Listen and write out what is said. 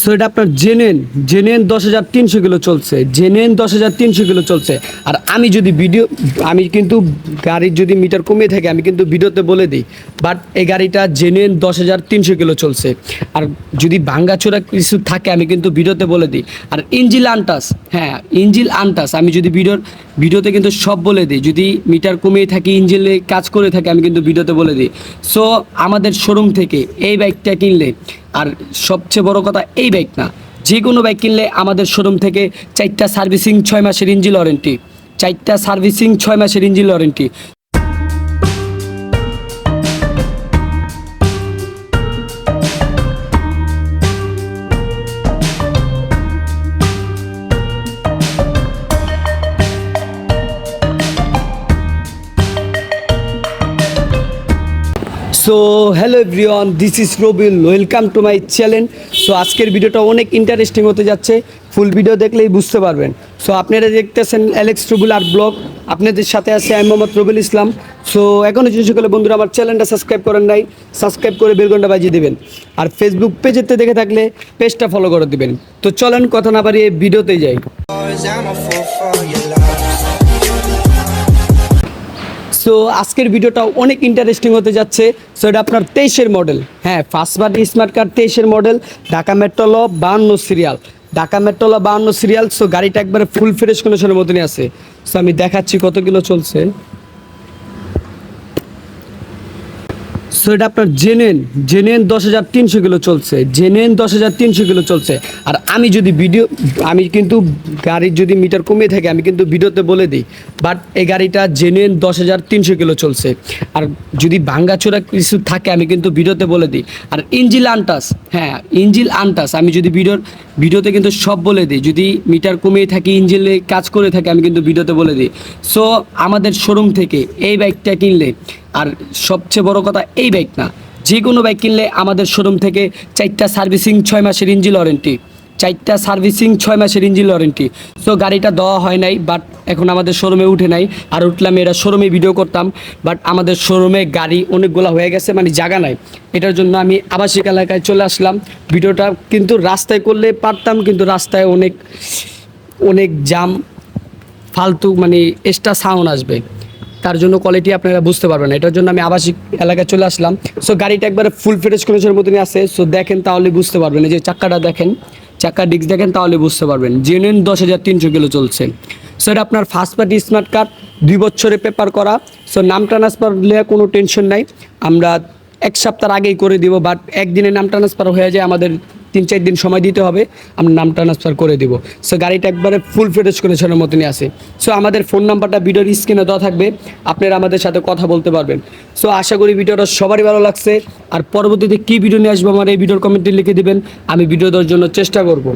So এটা আপনার জেনেন জেনেন দশ হাজার তিনশো কিলো চলছে জেনেন দশ হাজার তিনশো কিলো চলছে। আর আমি যদি ভিডিও, আমি কিন্তু গাড়ির যদি মিটার কমিয়ে থাকে, আমি কিন্তু ভিডিওতে বলে দিই বাট এই গাড়িটা জেনেন দশ হাজার তিনশো কিলো চলছে। আর যদি ভাঙ্গাচোরা কিছু থাকে, আমি কিন্তু ভিডিওতে বলে দিই। আর ইঞ্জিল আনটাস হ্যাঁ ইঞ্জিল আনটাস, আমি যদি ভিডিওর ভিডিওতে কিন্তু সব বলে দিই। যদি মিটার কমিয়ে থাকি, ইঞ্জিলে কাজ করে থাকে, আমি কিন্তু ভিডিওতে বলে দিই। সো আমাদের শোরুম থেকে এই বাইকটা কিনলে আর সবচেয়ে বড় কথা, এই বাইক না। যে কোনো বাইক কিনলে আমাদের শোরুম থেকে চারটা সার্ভিসিং ছয় মাসের ইঞ্জিন ওয়ারেন্টি চারটা সার্ভিসিং ছয় মাসের engine warranty so hello everyone this is Robil welcome to my channel so আজকের ভিডিওটা অনেক ইন্টারেস্টিং হতে যাচ্ছে। ফুল ভিডিও দেখলেই বুঝতে পারবেন। সো আপনারা দেখতেছেন অ্যালেক্স রুবুল আর ব্লগ আপনাদের সাথে আছে আমি মোহাম্মদ রবিল ইসলাম। সো এখনও যে সকলে বন্ধুরা আমার চ্যানেলটা সাবস্ক্রাইব করেন নাই সাবস্ক্রাইব করে বেলঘন্টা বাজিয়ে দেবেন। আর ফেসবুক পেজেতে দেখে থাকলে পেজটা ফলো করে দিবেন। তো চলেন কথা না বাড়িয়ে ভিডিওতে যাই। সো আজকের ভিডিওটা অনেক ইন্টারেস্টিং হতে যাচ্ছে। সো এটা আপনার তেইশের মডেল হ্যাঁ ফার্স্ট বার্থ স্মার্ট কার্ড তেইশের মডেল ঢাকা মেট্রোল বাহান্ন সিরিয়াল ঢাকা মেট্রোল বাহান্ন সিরিয়াল সো গাড়িটা একবারে ফুল ফ্রেশ কন্ডিশনের মতনই আছে। সো আমি দেখাচ্ছি কত কিলো চলছে। সো এটা আপনার জেনেন জেনেন দশ হাজার তিনশো কিলো চলছে জেনেন দশ হাজার তিনশো কিলো চলছে। আর আমি যদি ভিডিও, আমি কিন্তু গাড়ির যদি মিটার কমিয়ে থাকে, আমি কিন্তু ভিডিওতে বলে দিই বাট এই গাড়িটা জেনেন দশ হাজার তিনশো কিলো চলছে। আর যদি ভাঙ্গাচোরা কিছু থাকে, আমি কিন্তু ভিডিওতে বলে দিই। আর ইঞ্জিল আনটাস হ্যাঁ ইঞ্জিল আনটাস, আমি যদি ভিডিওর, ভিডিওতে কিন্তু সব বলে দিই। যদি মিটার কমিয়ে থাকি, ইঞ্জিলে কাজ করে থাকে, আমি কিন্তু ভিডিওতে বলে দিই। সো আমাদের শোরুম থেকে এই বাইকটা কিনলে আর সবচেয়ে বড় কথা, এই বাইক না। যে কোনো বাইক কিনলে আমাদের শোরুম থেকে চারটা সার্ভিসিং ছয় মাসের ইঞ্জিল ওয়ারেন্টি চারটা সার্ভিসিং ছয় মাসের ইঞ্জিল ওয়ারেন্টি সো গাড়িটা দেওয়া হয় নাই বাট এখন আমাদের শোরুমে উঠে নাই। আর উঠলাম, এরা শোরুমে ভিডিও করতাম বাট আমাদের শোরুমে গাড়ি অনেকগুলো হয়ে গেছে মানে জায়গা নাই। এটার জন্য আমি আবাসিক এলাকায় চলে আসলাম। ভিডিওটা কিন্তু রাস্তায় করলে পারতাম, কিন্তু রাস্তায় অনেক অনেক জাম ফালতু মানে এক্সট্রা সাউন্ড আসবে। তার জন্য কোয়ালিটি আপনারা বুঝতে পারবেন এটার জন্য আমি আবাসিক এলাকায় চলে আসলাম। সো গাড়িটা একবারে ফুল ফ্রেশ কন্ডিশনের মতনই আছে সো দেখেন তাহলে বুঝতে পারবেন। এই যে চাক্কাটা দেখেন চাক্কার ডিস্ক দেখেন তাহলে বুঝতে পারবেন। জেনুইন দশ হাজার তিনশো কিলো চলছে। সো এটা আপনার ফার্স্ট পার্টি স্মার্ট কার্ড দুই বছরে পেপার করা। সো নাম ট্রান্সফার হলে কোনো টেনশন নাই। আমরা এক সপ্তাহ আগেই করে দিব বাট একদিনে নাম ট্রান্সফার হয়ে যায় আমাদের তিন চার দিন সময় দিতে হবে, আমরা নাম ট্রান্সফার করে দিব। সো গাড়িটা একবারে ফুল ফ্রেশ কন্ডিশনের মতনই আসে সো আমাদের ফোন নাম্বারটা ভিডিওর স্ক্রিনে দেওয়া থাকবে, আপনারা আমাদের সাথে কথা বলতে পারবেন। সো আশা করি ভিডিওটা সবারই ভালো লাগছে। আর পরবর্তীতে কী ভিডিও নিয়ে আসব আমার এই ভিডিওর কমেন্টে লিখে দেবেন, আমি ভিডিও দেওয়ার জন্য চেষ্টা করব।